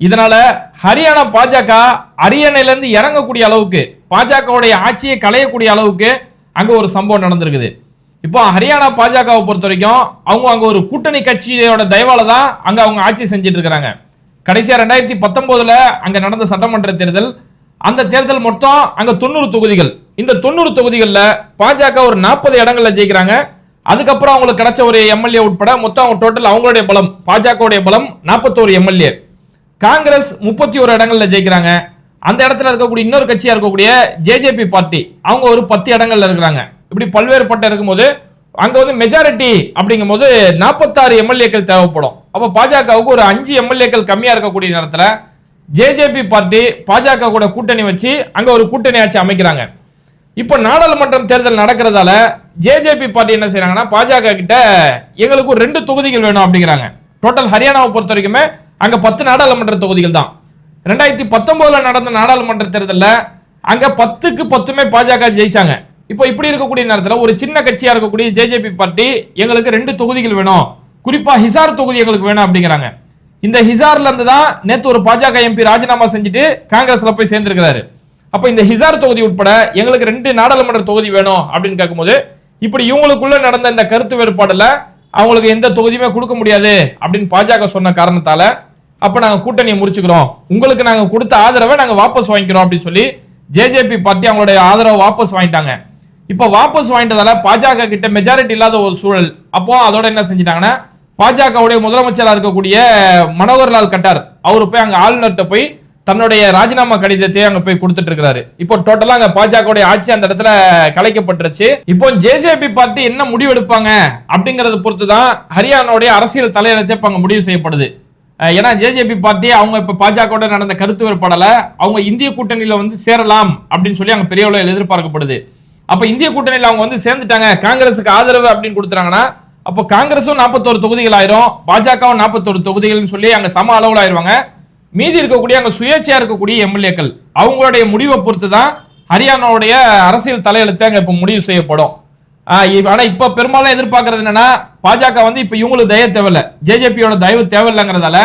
இதனால ஹரியானா பாஜக அரியணையில இருந்து இறங்கக்கூடிய அளவுக்கு பாஜகவுடைய ஆட்சியை களையக்கூடிய அளவுக்கு அங்க ஒரு சம்பவம் நடந்திருக்குது. இப்போ ஹரியானா பாஜகவை பொறுத்த வரைக்கும் அவங்க அங்க ஒரு கூட்டணி கட்சியோட தயவால தான் அங்க அவங்க ஆட்சி செஞ்சுட்டு இருக்கிறாங்க கடைசியா ரெண்டாயிரத்தி பத்தொன்பதுல அங்க நடந்த சட்டமன்ற தேர்தல் அந்த தேர்தல் மொத்தம் அங்க தொண்ணூறு தொகுதிகள். இந்த தொண்ணூறு தொகுதிகளில் பாஜக ஒரு நாற்பது இடங்கள்ல ஜெயிக்கிறாங்க. அதுக்கப்புறம் அவங்களுக்கு கிடைச்ச ஒரு எம்எல்ஏ உட்பட மொத்தம் அவங்க டோட்டல் அவங்களுடைய பலம் பாஜகவுடைய பலம் நாற்பத்தோரு எம்எல்ஏ. காங்கிரஸ் முப்பத்தி ஒரு இடங்கள்ல ஜெயிக்கிறாங்க. அந்த இடத்துல இருக்கக்கூடிய இன்னொரு கட்சியா இருக்கக்கூடிய ஜேஜேபி பார்ட்டி அவங்க ஒரு பத்து இடங்கள்ல இருக்கிறாங்க. இப்படி பல்வேறு பட்டம் இருக்கும்போது அங்க வந்து மெஜாரிட்டி அப்படிங்கும் போது நாற்பத்தாறு எம்எல்ஏக்கள் தேவைப்படும். அப்ப பாஜகவுக்கு ஒரு அஞ்சு எம்எல்ஏக்கள் கம்மியா இருக்கக்கூடிய நேரத்தில் ஜேஜேபி பார்ட்டி பாஜக கூட கூட்டணி வச்சு அங்க ஒரு கூட்டணி ஆட்சி அமைக்கிறாங்க. இப்போ நாடாளுமன்றம் தேர்தல் நடக்கிறதால ஜேஜேபி பார்ட்டி என்ன செய்யறாங்கன்னா பாஜக கிட்ட எங்களுக்கு ரெண்டு தொகுதிகள் வேணும் அப்படிங்கிறாங்க. டோட்டல் ஹரியானாவை பொறுத்த வரைக்குமே அங்க பத்து நாடாளுமன்ற தொகுதிகள் தான். ரெண்டாயிரத்தி பத்தொன்பதுல நடந்த நாடாளுமன்ற தேர்தலில் அங்க பத்துக்கு பத்துமே பாஜக ஜெயிச்சாங்க. இப்போ இப்படி இருக்கக்கூடிய நேரத்தில் ஒரு சின்ன கட்சியா இருக்கக்கூடிய ஜேஜேபி பார்ட்டி எங்களுக்கு ரெண்டு தொகுதிகள் வேணும். குறிப்பா ஹிசார் தொகுதி எங்களுக்கு வேணும் அப்படிங்கிறாங்க. இந்த ஹிசார்ல இருந்து தான் நேத்து ஒரு பாஜக எம்பி ராஜினாமா செஞ்சுட்டு காங்கிரஸ்ல போய் சேர்ந்திருக்கிறாரு. அப்ப இந்த ஹிசார் தொகுதி உட்பட எங்களுக்கு ரெண்டு நாடாளுமன்ற தொகுதி வேணும் அப்படின்னு கேட்கும்போது இப்படி இவங்களுக்குள்ள நடந்த இந்த கருத்து வேறுபாடுல அவங்களுக்கு எந்த தொகுதியுமே கொடுக்க முடியாது அப்படின்னு பாஜக சொன்ன காரணத்தால அப்ப நாங்க கூட்டணியை முடிச்சுக்கிறோம் உங்களுக்கு நாங்க கொடுத்த ஆதரவை நாங்க வாபஸ் வாங்கிக்கிறோம் அப்படின்னு சொல்லி ஜேஜேபி பார்ட்டி அவங்களுடைய ஆதரவை வாபஸ் வாங்கிட்டாங்க. இப்ப வாபஸ் வாங்கிட்டதால பாஜக கிட்ட மெஜாரிட்டி இல்லாத ஒரு சூழல். அப்போ அதோட என்ன செஞ்சிட்டாங்கன்னா பாஜகவுடைய முதலமைச்சராக இருக்கக்கூடிய மனோகர்லால் கட்டார் அவர் போய் அங்க ஆளுநர்கிட்ட போய் தன்னுடைய ராஜினாமா கடிதத்தை அங்க போய் கொடுத்துட்டு இருக்கிறாரு. இப்போ டோட்டலா அங்க பாஜகவுடைய ஆட்சி அந்த இடத்துல கலைக்கப்பட்டுருச்சு. இப்போ ஜேஜேபி பார்ட்டி என்ன முடிவு எடுப்பாங்க அப்படிங்கறத பொறுத்து தான் ஹரியானாவுடைய அரசியல் தலையிடத்தை இப்ப அங்க முடிவு செய்யப்படுது. ஏன்னா ஜேஜேபி பார்ட்டி அவங்க இப்ப பாஜக நடந்த கருத்து வேறுபாடலை அவங்க இந்திய கூட்டணியில வந்து சேரலாம் அப்படின்னு சொல்லி அங்க பெரிய அளவில் எதிர்பார்க்கப்படுது. அப்ப இந்திய கூட்டணியில அவங்க வந்து சேர்ந்துட்டாங்க. காங்கிரஸுக்கு ஆதரவு அப்படின்னு கொடுத்துறாங்கன்னா அப்போ காங்கிரஸும் நாற்பத்தோரு தொகுதிகள் ஆயிரும். பாஜகவும் நாற்பத்தோரு தொகுதிகள்னு சொல்லி அங்க சம அளவில் ஆயிருவாங்க மீதி இருக்கக்கூடிய அங்க சுயேட்சையா இருக்கக்கூடிய எம்எல்ஏக்கள் அவங்களுடைய முடிவை பொறுத்து தான் ஹரியானாவுடைய அரசியல் தலையெழுத்து அங்க இப்ப முடிவு செய்யப்படும். ஆனா இப்ப பெரும்பாலும் எதிர்பார்க்கறது என்னன்னா பாஜக வந்து இப்ப இவங்களுக்கு தயவு தேவையில்ல. ஜேஜேபியோட தயவு தேவையில்லைங்கிறதால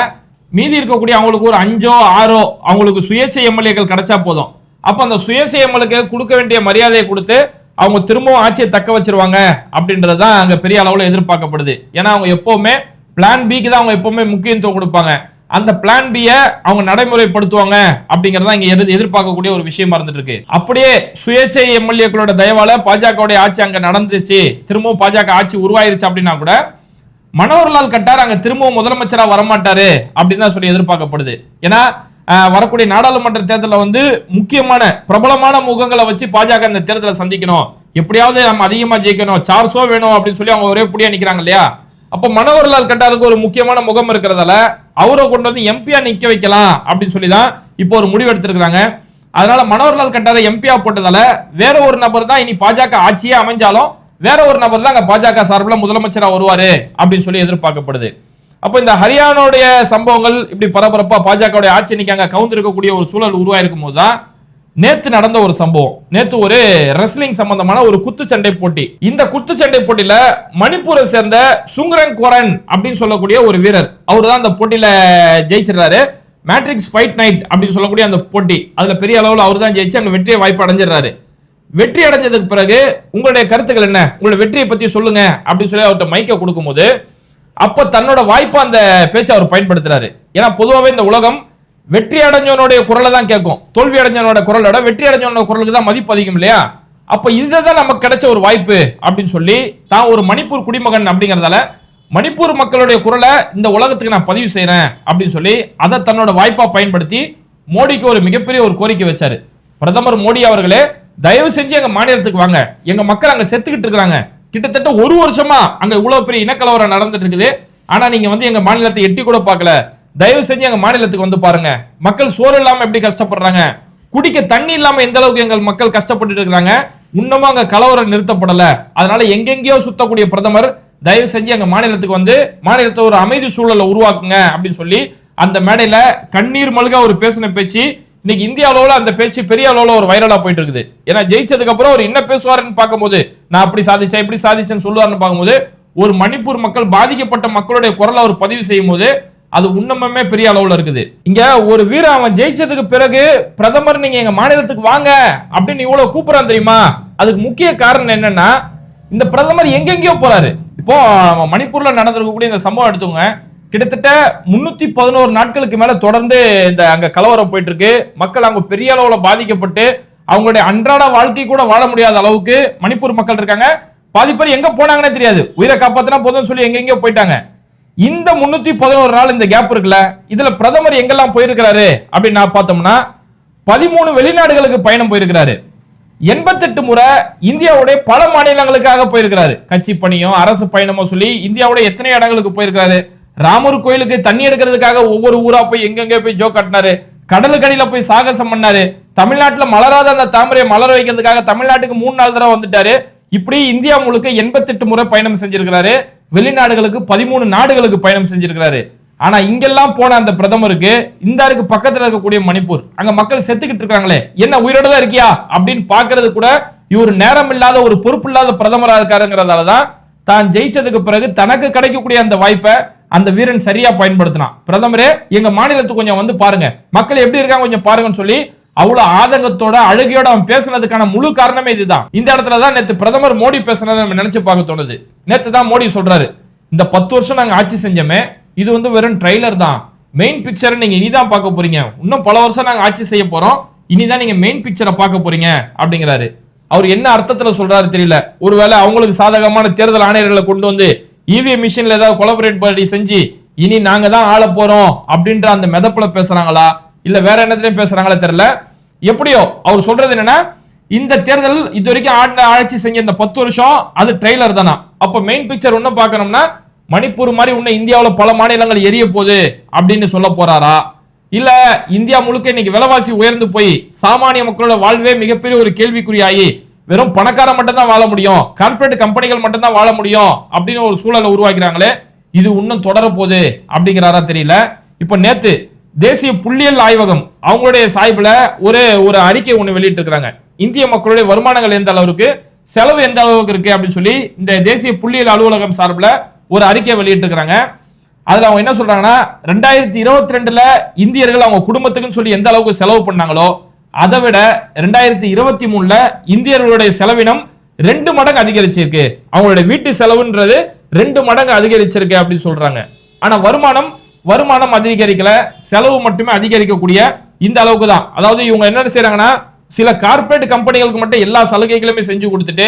மீதி இருக்கக்கூடிய அவங்களுக்கு ஒரு அஞ்சோ ஆறோ அவங்களுக்கு சுயேட்சை எம்எல்ஏக்கள் கிடைச்சா போதும். அப்ப அந்த சுயேட்சை எம்எல்ஏக்கு கொடுக்க வேண்டிய மரியாதையை கொடுத்து அவங்க திரும்பவும் ஆட்சியை தக்க வச்சிருவாங்க அப்படின்றது தான் அங்க பெரிய அளவுல எதிர்பார்க்கப்படுது. ஏன்னா அவங்க எப்பவுமே பிளான் பிக்கு தான் அவங்க எப்பவுமே முக்கியத்துவம் கொடுப்பாங்க. அந்த பிளான் பிய அவங்க நடைமுறைப்படுத்துவாங்க அப்படிங்கறத இங்க எதிர்பார்க்கக்கூடிய ஒரு விஷயமா இருந்துட்டு இருக்கு அப்படியே சுயேட்சை எம்எல்ஏக்களோட தயவால பாஜகவுடைய ஆட்சி அங்க நடந்துச்சு. திரும்பவும் பாஜக ஆட்சி உருவாயிருச்சு அப்படின்னா கூட மனோகர்லால் கட்டார் அங்க திரும்பவும் முதலமைச்சரா வரமாட்டாரு அப்படின்னு தான் சொல்லி எதிர்பார்க்கப்படுது. ஏன்னா வரக்கூடிய நாடாளுமன்ற தேர்தலில் வந்து முக்கியமான பிரபலமான முகங்களை வச்சு பாஜக இந்த தேர்தலை சந்திக்கணும். எப்படியாவது நம்ம அதிகமா ஜெயிக்கணும். சார்சோ வேணும் அப்படின்னு சொல்லி அவங்க ஒரே புடியா நிக்கிறாங்க இல்லையா? அப்ப மனோகர்லால் கட்டாருக்கு ஒரு முக்கியமான முகம் இருக்கிறதால அவரை கொண்டு வந்து எம்பியா நிக்க வைக்கலாம் அப்படின்னு சொல்லி தான் இப்போ ஒரு முடிவு எடுத்திருக்கிறாங்க. அதனால மனோகர்லால் கட்டாரை எம்பியா போட்டதால வேற ஒரு நபர் தான் இனி பாஜக ஆட்சியே அமைஞ்சாலும் வேற ஒரு நபர் தான் அங்க பாஜக சார்பில் முதலமைச்சராக வருவாரு அப்படின்னு சொல்லி எதிர்பார்க்கப்படுது. அப்போ இந்த ஹரியானாவுடைய சம்பவங்கள் இப்படி பரபரப்பா பாஜகவுடைய ஆட்சி இன்னைக்கு அங்க கவுந்திருக்கக்கூடிய ஒரு சூழல் உருவாயிருக்கும் போதுதான் நேத்து நடந்த ஒரு சம்பவம். நேத்து ஒரு ரெஸ்லிங் சம்பந்தமான ஒரு குத்துச்சண்டை போட்டி. இந்த குத்துச்சண்டை போட்டியில மணிப்பூரை சேர்ந்த சுங்கரன் கோரன் அப்படின்னு சொல்லக்கூடிய ஒரு வீரர் அவர் தான் அந்த போட்டியில ஜெயிச்சிடுறாரு. மேட்ரிக்ஸ் ஃபைட் நைட் அப்படின்னு சொல்லக்கூடிய அந்த போட்டி. அதுல பெரிய அளவில் அவர் தான் ஜெயிச்சு அங்க வெற்றியை வாய்ப்பு அடைஞ்சிடுறாரு. வெற்றி அடைஞ்சதுக்கு பிறகு உங்களுடைய கருத்துக்கள் என்ன? உங்களுடைய வெற்றியை பத்தி சொல்லுங்க அப்படின்னு சொல்லி அவர்கிட்ட மைக்க கொடுக்கும்போது அப்ப தன்னோட வாய்ப்பா அந்த பேச்சை அவர் பயன்படுத்துறாரு. ஏன்னா பொதுவாகவே இந்த உலகம் வெற்றி அடைஞ்சவனுடைய குரலை தான் கேட்கும். தோல்வி அடைஞ்சவனோட குரலோட வெற்றி அடைஞ்சவனோட குரலுக்கு தான் மதிப்பு அதிகம் இல்லையா? அப்ப இதுதான் நமக்கு கிடைச்ச ஒரு வாய்ப்பு அப்படின்னு சொல்லி தான் ஒரு மணிப்பூர் குடிமகன் அப்படிங்கறதால மணிப்பூர் மக்களுடைய குரலை இந்த உலகத்துக்கு நான் பதிவு செய்யறேன் அப்படின்னு சொல்லி அதை தன்னோட வாய்ப்பா பயன்படுத்தி மோடிக்கு ஒரு மிகப்பெரிய ஒரு கோரிக்கை வச்சாரு. பிரதமர் மோடி அவர்களே தயவு செஞ்சு எங்க மாநிலத்துக்கு வாங்க. எங்க மக்கள் அங்க செத்துக்கிட்டு இருக்கிறாங்க. கிட்டத்தட்ட ஒரு வருஷமா அங்க இவ்வளவு பெரிய இனக்கலவரம் நடந்துட்டு இருக்குது. ஆனா நீங்க வந்து எங்க மாநிலத்தை எட்டி கூட பார்க்கல. தயவு செஞ்சு எங்க மாநிலத்துக்கு வந்து பாருங்க. மக்கள் சோறு இல்லாம எப்படி கஷ்டப்படுறாங்க? குடிக்க தண்ணி இல்லாம எந்த அளவுக்கு எங்கள் மக்கள் கஷ்டப்பட்டு இருக்கிறாங்க? இன்னமும் அங்க கலவரம் நிறுத்தப்படல. அதனால எங்கெங்கேயோ சுத்தக்கூடிய பிரதமர் தயவு செஞ்சு எங்க மாநிலத்துக்கு வந்து மாநிலத்தை ஒரு அமைதி சூழலை உருவாக்குங்க அப்படின்னு சொல்லி அந்த மேடையில கண்ணீர் மல்க ஒரு பேசின பேச்சு இன்னைக்கு இந்திய அளவுல அந்த பேச்சு பெரிய அளவுல ஒரு வைரலா போயிட்டு இருக்குது. ஏன்னா ஜெயிச்சதுக்கு அப்புறம் அவர் என்ன பேசுவாருன்னு பார்க்கும்போது நான் அப்படி சாதிச்சேன் இப்படி சாதிச்சேன்னு சொல்லுவாருன்னு பார்க்கும்போது ஒரு மணிப்பூர் மக்கள் பாதிக்கப்பட்ட மக்களுடைய குரலை அவர் பதிவு செய்யும் போது அது உன்னமே பெரிய அளவுல இருக்குது. இங்க ஒரு வீரன் அவன் ஜெயிச்சதுக்கு பிறகு பிரதமர் நீங்க எங்க மாநிலத்துக்கு வாங்க அப்படின்னு இவ்வளவு கூப்பிடறான் தெரியுமா? அதுக்கு முக்கிய காரணம் என்னன்னா இந்த பிரதமர் எங்கெங்கேயோ போறாரு. இப்போ மணிப்பூர்ல நடந்திருக்கக்கூடிய இந்த சம்பவம் எடுத்துங்க கிட்டத்தட்ட முன்னூத்தி பதினோரு நாட்களுக்கு மேல தொடர்ந்து இந்த அங்க கலவரம் போயிட்டு இருக்கு மக்கள் அங்க பெரிய அளவுல பாதிக்கப்பட்டு அவங்களுடைய அன்றாட வாழ்க்கை கூட வாழ முடியாத அளவுக்கு மணிப்பூர் மக்கள் இருக்காங்க. பாதி பேர் எங்க போனாங்கன்னே தெரியாது. உயிரை காப்பாத்தினா போதும்னு சொல்லி எங்கெங்கயோ போயிட்டாங்க. இந்த முன்னூத்தி பதினோரு நாள் இந்த கேப் இருக்குல்ல இதுல பிரதமர் எங்கெல்லாம் போயிருக்கிறாரு அப்படின்னு நான் பார்த்தோம்னா பதிமூணு வெளிநாடுகளுக்கு பயணம் போயிருக்கிறாரு. எண்பத்தெட்டு முறை இந்தியாவுடைய பல மாநிலங்களுக்காக போயிருக்கிறாரு. கட்சி பணியும் அரசு பயணமோ சொல்லி இந்தியாவுடைய எத்தனை இடங்களுக்கு போயிருக்கிறாரு? ராமர் கோயிலுக்கு தண்ணி எடுக்கிறதுக்காக ஒவ்வொரு ஊரா போய் எங்கெங்க போய் ஜோ கட்டினாரு. கடலுக்கடியில போய் சாகசம் பண்ணாரு. தமிழ்நாட்டுல மலராத அந்த தாமரையை மலர வைக்கிறதுக்காக தமிழ்நாட்டுக்கு மூணு நாள் தடவை வந்துட்டாரு. இப்படி இந்தியா முழுக்க எண்பத்தெட்டு முறை பயணம் செஞ்சிருக்கிறாரு. வெளிநாடுகளுக்கு பதிமூணு நாடுகளுக்கு பயணம் செஞ்சிருக்கிறாரு. ஆனா இங்கெல்லாம் போன அந்த பிரதமருக்கு இந்தாருக்கு பக்கத்துல இருக்கக்கூடிய மணிப்பூர் அங்க மக்கள் செத்துக்கிட்டு இருக்காங்களே என்ன உயிரோட தான் இருக்கியா? அப்படின்னு பாக்குறது கூட இவர் நேரம் இல்லாத ஒரு பொறுப்பு இல்லாத பிரதமரா இருக்காருங்கிறதால தான் தான் ஜெயிச்சதுக்கு பிறகு தனக்கு கிடைக்கக்கூடிய அந்த வாய்ப்பை அந்த வீரன் சரியா பயன்படுத்தினான். பிரதமரே எங்க மாநிலத்துக்கு கொஞ்சம் வந்து பாருங்க. மக்கள் எப்படி இருக்காங்க கொஞ்சம் பாருங்கன்னு சொல்லி அவ்வளவு ஆதங்கத்தோட அழுகையோட அவன் பேசுனதுக்கான முழு காரணமே இதுதான். இந்த இடத்துல தான் நேற்று பிரதமர் மோடி பேசுனதை நம்ம நினைச்சு பார்க்க தோணுது. நேற்று தான் மோடி சொல்றாரு இந்த பத்து வருஷம் நாங்க ஆட்சி செஞ்சோமே இது வந்து வெறும் ட்ரைலர் தான். மெயின் பிக்சரை நீங்க இனிதான் பார்க்க போறீங்க. இன்னும் பல வருஷம் நாங்க ஆட்சி செய்ய போறோம் இனிதான் நீங்க மெயின் பிக்சரை பார்க்க போறீங்க அப்படிங்கிறாரு. அவர் என்ன அர்த்தத்துல சொல்றாரு தெரியல. ஒருவேளை அவங்களுக்கு சாதகமான தேர்தல் ஆணையர்களை கொண்டு வந்து இவிஎம் மிஷின்ல ஏதாவது கொலபரேட் பண்ணி செஞ்சு இனி நாங்க தான் ஆள போறோம் அப்படின்ற அந்த மெதப்புல பேசுறாங்களா? இல்ல வேற என்னத்திலயும் பேசுறாங்களா தெரியல. எப்படியோ அவர் சொல்றது என்னன்னா இந்த தேர்தல் இது வரைக்கும் ஆண்ட ஆட்சி செஞ்ச இந்த பத்து வருஷம் அது ட்ரெய்லர் தானா? அப்ப மெயின் பிக்சர் ஒன்னும் பார்க்கணும்னா மணிப்பூர் மாதிரி உன்னை இந்தியாவில் பல மாநிலங்கள் எரிய போகுது அப்படின்னு சொல்ல போறாரா? இல்ல இந்தியா முழுக்க இன்னைக்கு விலைவாசி உயர்ந்து போய் சாமானிய மக்களோட வாழ்வே மிகப்பெரிய ஒரு கேள்விக்குறியாகி வெறும் பணக்காரன் மட்டும் தான் வாழ முடியும் கார்ப்பரேட் கம்பெனிகள் மட்டும் தான் வாழ முடியும் அப்படின்னு ஒரு சூழலை உருவாக்குறாங்களே இது இன்னும் தொடர போகுது அப்படிங்கிறாரா தெரியல. இப்ப நேத்து தேசிய புள்ளியியல் ஆய்வகம் அவங்களுடைய சாய்ப்பில் ஒரு ஒரு அறிக்கை ஒன்று வெளியிட்டு இருக்கிறாங்க இந்திய மக்களுடைய வருமானங்கள் எந்த அளவுக்கு செலவு எந்த அளவுக்கு இருக்கு அப்படின்னு சொல்லி இந்த தேசிய புள்ளியியல் அலுவலகம் சார்பில் ஒரு அறிக்கை வெளியிட்டு இருக்கிறாங்க அதில் அவங்க என்ன சொல்றாங்கன்னா ரெண்டாயிரத்தி இருபத்தி ரெண்டுல இந்தியர்கள் அவங்க குடும்பத்துக்குன்னு சொல்லி எந்த அளவுக்கு செலவு பண்ணாங்களோ அதை விட ரெண்டாயிரத்தி இருபத்தி மூணுல இந்தியர்களுடைய செலவினம் ரெண்டு மடங்கு அதிகரிச்சிருக்கு. அவங்களுடைய வீட்டு செலவுன்றது ரெண்டு மடங்கு அதிகரிச்சிருக்கு அப்படின்னு சொல்றாங்க. ஆனா வருமானம் வருமானம் அதிகரிக்கல செலவு மட்டுமே அதிகரிக்கக்கூடிய இந்த அளவுக்கு தான் அதாவது இவங்க என்ன செய்யறாங்கன்னா சில கார்ப்பரேட் கம்பெனிகளுக்கு மட்டும் எல்லா சலுகைகளுமே செஞ்சு கொடுத்துட்டு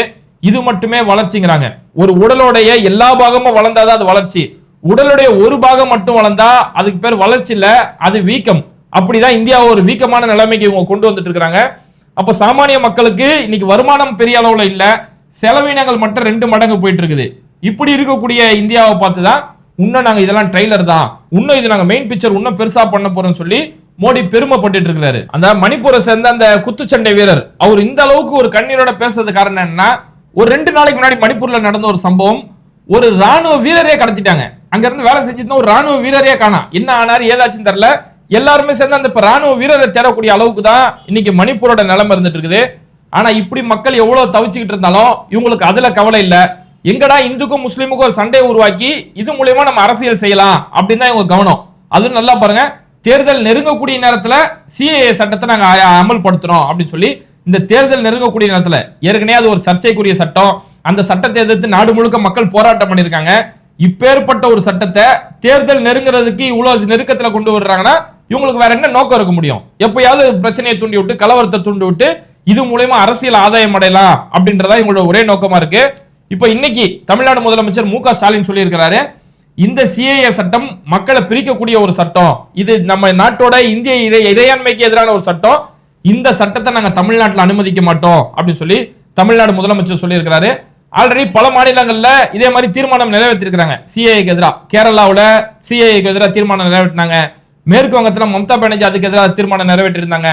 இது மட்டுமே வளர்ச்சிங்கிறாங்க. ஒரு உடலுடைய எல்லா பாகமும் வளர்ந்தாதான் அது வளர்ச்சி. உடலுடைய ஒரு பாகம் மட்டும் வளர்ந்தா அதுக்கு பேர் வளர்ச்சி இல்ல அது வீக்கம். அப்படிதான் இந்தியா ஒரு வீக்கமான நிலைமைக்கு இவங்க கொண்டு வந்துட்டு இருக்கிறாங்க. அப்ப சாமானிய மக்களுக்கு இன்னைக்கு வருமானம் பெரிய அளவுல இல்ல செலவினங்கள் மட்டும் ரெண்டு மடங்கு போயிட்டு இருக்குது. இப்படி இருக்கக்கூடிய இந்தியாவை பார்த்து தான் இன்னும் நாங்க இதெல்லாம் ட்ரெய்லர் தான். இன்னும் இது நாங்க மெயின் பிக்சர் இன்னும் பெருசா பண்ண போறோம்னு சொல்லி மோடி பெருமைப்பட்டு இருக்கிறாரு. அந்த மணிப்பூரை சேர்ந்த அந்த குத்துச்சண்டை வீரர் அவர் இந்த அளவுக்கு ஒரு கண்ணீரோட பேசுறது காரணம் என்னன்னா ஒரு ரெண்டு நாளைக்கு முன்னாடி மணிப்பூர்ல நடந்த ஒரு சம்பவம் ஒரு ராணுவ வீரரே கடத்திட்டாங்க. அங்க இருந்து வேலை செஞ்சுட்டு ஒரு ராணுவ வீரரே காணா. என்ன ஆனாரு ஏதாச்சும் தெரியல. எல்லாருமே சேர்ந்து அந்த ராணுவ வீரரை தேடக்கூடிய அளவுக்கு தான் இன்னைக்கு மணிப்பூரோட நிலைமை இருந்துட்டு இருக்குது. ஆனா இப்படி மக்கள் எவ்வளவு தவிச்சுக்கிட்டு இருந்தாலும் இவங்களுக்கு அதுல கவலை இல்லை. எங்கடா இந்துக்கும் முஸ்லீமுக்கும் ஒரு சண்டையை உருவாக்கி இது மூலயமா நம்ம அரசியல் செய்யலாம் அப்படின்னு தான் இவங்க கவனம். அதுவும் நல்லா பாருங்க. தேர்தல் நெருங்கக்கூடிய நேரத்தில் சிஏஏ சட்டத்தை நாங்கள் அமல்படுத்துறோம் அப்படின்னு சொல்லி இந்த தேர்தல் நெருங்கக்கூடிய நேரத்தில் ஏற்கனவே அது ஒரு சர்ச்சைக்குரிய சட்டம். அந்த சட்டத்தை எதிர்த்து நாடு முழுக்க மக்கள் போராட்டம் பண்ணியிருக்காங்க. இப்பேற்பட்ட ஒரு சட்டத்தை தேர்தல் நெருங்குறதுக்கு இவ்வளவு நெருக்கத்தில் கொண்டு வர்றாங்கன்னா இவங்களுக்கு வேற என்ன நோக்கம் இருக்க முடியும்? எப்பயாவது பிரச்சனையை தூண்டி விட்டு கலவரத்தை தூண்டி விட்டு இது மூலயமா அரசியல் ஆதாயம் அடையலாம் அப்படின்றதா இவங்களோட ஒரே நோக்கமா இருக்கு. இப்போ இன்னைக்கு தமிழ்நாடு முதலமைச்சர் மு க ஸ்டாலின் சொல்லியிருக்கிறாரு இந்த சிஏஏ சட்டம் மக்களை பிரிக்கக்கூடிய ஒரு சட்டம். இது நம்ம நாட்டோட இந்திய இறையாண்மைக்கு எதிரான ஒரு சட்டம். இந்த சட்டத்தை நாங்கள் தமிழ்நாட்டில் அனுமதிக்க மாட்டோம் அப்படின்னு சொல்லி தமிழ்நாடு முதலமைச்சர் சொல்லியிருக்கிறாரு. ஆல்ரெடி பல மாநிலங்களில் இதே மாதிரி தீர்மானம் நிறைவேற்றிருக்கிறாங்க. சிஏஏக்கு எதிராக கேரளாவில் சிஏஏக்கு எதிராக தீர்மானம் நிறைவேற்றினாங்க. மேற்கு வங்கத்தில் மம்தா பானர்ஜி அதுக்கு எதிராக தீர்மானம் நிறைவேற்றிருந்தாங்க.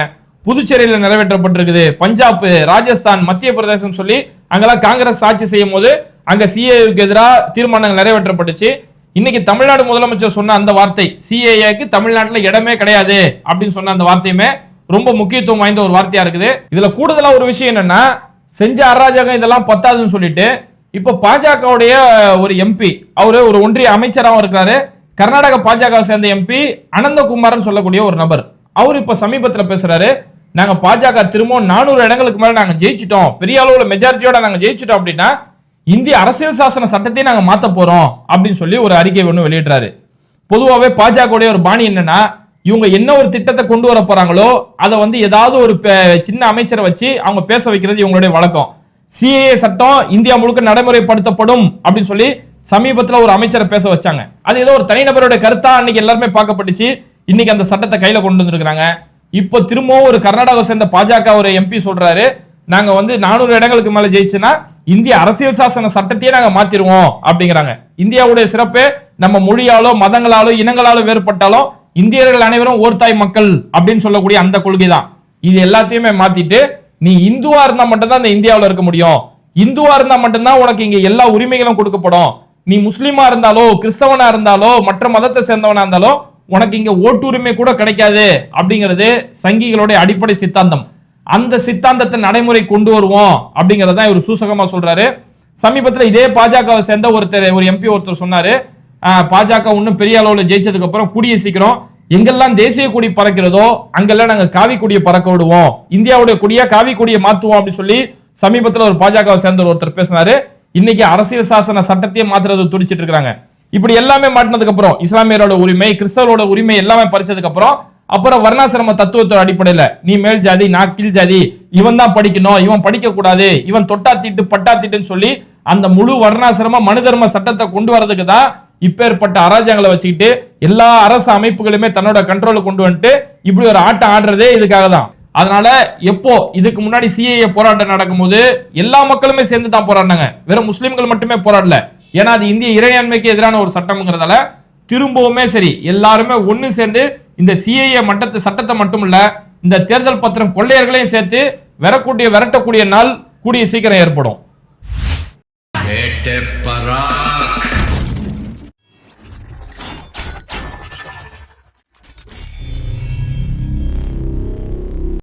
புதுச்சேரியில் நிறைவேற்றப்பட்டிருக்குது. பஞ்சாப் ராஜஸ்தான் மத்திய பிரதேசம் சொல்லி அங்கெல்லாம் காங்கிரஸ் ஆட்சி செய்யும் போது அங்க சிஏவுக்கு எதிராக தீர்மானங்கள் நிறைவேற்றப்பட்டுச்சு. இன்னைக்கு தமிழ்நாடு முதலமைச்சர் சொன்ன அந்த வார்த்தை சிஏஏக்கு தமிழ்நாட்டில் இடமே கிடையாது அப்படின்னு சொன்ன அந்த வார்த்தையுமே ரொம்ப முக்கியத்துவம் வாய்ந்த ஒரு வார்த்தையா இருக்குது. இதுல கூடுதலா ஒரு விஷயம் என்னன்னா செஞ்ச அராஜகம் இதெல்லாம் பத்தாதுன்னு சொல்லிட்டு இப்ப பாஜகவுடைய ஒரு எம்பி அவரு ஒரு ஒன்றிய அமைச்சராகவும் இருக்கிறாரு. கர்நாடக பாஜக சேர்ந்த எம்பி அனந்தகுமார்னு சொல்லக்கூடிய ஒரு நபர். அவர் இப்ப சமீபத்தில் பேசுறாரு. நாங்க பாஜக திரும்பவும் நானூறு இடங்களுக்கு மேல நாங்க ஜெயிச்சிட்டோம். பெரிய அளவுல மெஜாரிட்டியோட நாங்க ஜெயிச்சிட்டோம் அப்படின்னா இந்திய அரசியல் சாசன சட்டத்தை நாங்க மாத்த போறோம் அப்படின்னு சொல்லி ஒரு அறிக்கை ஒன்று வெளியிடுறாரு. பொதுவாகவே பாஜகவுடைய ஒரு பாணி என்னன்னா இவங்க என்ன ஒரு திட்டத்தை கொண்டு வர போறாங்களோ அதை வந்து ஏதாவது ஒரு சின்ன அமைச்சரை வச்சு அவங்க பேச வைக்கிறது இவங்களுடைய வழக்கம். சிஏஏ சட்டம் இந்தியா முழுக்க நடைமுறைப்படுத்தப்படும் அப்படின்னு சொல்லி சமீபத்துல ஒரு அமைச்சரை பேச வச்சாங்க. அது ஏதோ ஒரு தனிநபருடைய கருத்தா அன்னைக்கு எல்லாருமே பார்க்கப்பட்டுச்சு. இன்னைக்கு அந்த சட்டத்தை கையில கொண்டு வந்திருக்கிறாங்க. இப்போ திரும்பவும் ஒரு கர்நாடகாவை சேர்ந்த பாஜக ஒரு எம்பி சொல்றாரு நாங்க வந்து நானூறு இடங்களுக்கு மேல ஜெயிச்சுன்னா இந்திய அரசியல் சாசன சட்டத்தையே நாங்க மாத்திருவோம் அப்படிங்கிறாங்க. இந்தியாவுடைய சிறப்பே நம்ம மொழியாலோ மதங்களாலோ இனங்களாலோ வேறுபட்டாலும் இந்தியர்கள் அனைவரும் ஓர் தாய் மக்கள் அப்படின்னு சொல்லக்கூடிய அந்த கொள்கை தான் இது எல்லாத்தையுமே மாத்திட்டு நீ இந்துவா இருந்தா மட்டும்தான் இந்த இந்தியாவில் இருக்க முடியும். இந்துவா இருந்தா மட்டும்தான் உனக்கு இங்க எல்லா உரிமைகளும் கொடுக்கப்படும். நீ முஸ்லீமா இருந்தாலோ கிறிஸ்தவனா இருந்தாலோ மற்ற மதத்தை சேர்ந்தவனா இருந்தாலோ உனக்கு இங்க ஓட்டுரிமை கூட கிடைக்காது அப்படிங்கிறது சங்கிகளுடைய அடிப்படை சித்தாந்தம். அந்த சித்தாந்தத்தை நடைமுறை கொண்டு வருவோம் அப்படிங்கறத இவர் சூசகமா சொல்றாரு. சமீபத்தில் இதே பாஜகவை சேர்ந்த ஒருத்தர் ஒரு எம்பி ஒருத்தர் சொன்னாரு. பாஜக இன்னும் பெரிய அளவில் ஜெயிச்சதுக்கு அப்புறம் கூடிய சீக்கிரம் எங்கெல்லாம் தேசிய கொடி பறக்கிறதோ அங்கெல்லாம் நாங்கள் காவி கொடியை பறக்க விடுவோம். இந்தியாவுடைய கொடியா காவி கொடியை மாற்றுவோம் அப்படின்னு சொல்லி சமீபத்தில் ஒரு பாஜகவை சேர்ந்த ஒருத்தர் பேசினாரு. இன்னைக்கு அரசியல் சாசன சட்டத்தையே மாத்துறது துடிச்சிட்டு இருக்காங்க இப்படி எல்லாமே மாட்டினதுக்கு அப்புறம் இஸ்லாமியரோட உரிமை கிறிஸ்தவரோட உரிமை எல்லாமே பறிச்சதுக்கு அப்புறம் அப்புறம் வர்ணாசிரம தத்துவத்தோட அடிப்படையில நீ மேல் ஜாதி நான் கீழ் ஜாதி இவன் தான் படிக்கணும் இவன் படிக்க கூடாது இவன் தொட்டா தீட்டு பட்டா தீட்டுன்னு சொல்லி அந்த முழு வர்ணாசிரம மனு தர்ம சட்டத்தை கொண்டு வரதுக்கு தான் இப்பேற்பட்ட அராஜகங்களை வச்சுக்கிட்டு எல்லா அரசு அமைப்புகளுமே தன்னோட கண்ட்ரோலுக்கு கொண்டு வந்துட்டு இப்படி ஒரு ஆட்டம் ஆடுறதே இதுக்காக தான். அதனால எப்போ இதுக்கு முன்னாடி சிஏஏ போராட்டம் நடக்கும்போது எல்லா மக்களுமே சேர்ந்து தான் போராடினாங்க. வெறும் முஸ்லிம்கள் மட்டுமே போராடல. ஏன்னா அது இந்திய இறையாண்மைக்கு எதிரான ஒரு சட்டம்ங்கிறதால திரும்பவுமே சரி எல்லாருமே ஒன்னு சேர்ந்து இந்த சிஐஏ மட்டத்து சட்டத்தை மட்டும் இந்த தேர்தல் பத்திரம் கொள்ளையர்களையும் சேர்த்து வரக்கூடிய விரட்டக்கூடிய நாள் கூடிய சீக்கிரம் ஏற்படும்.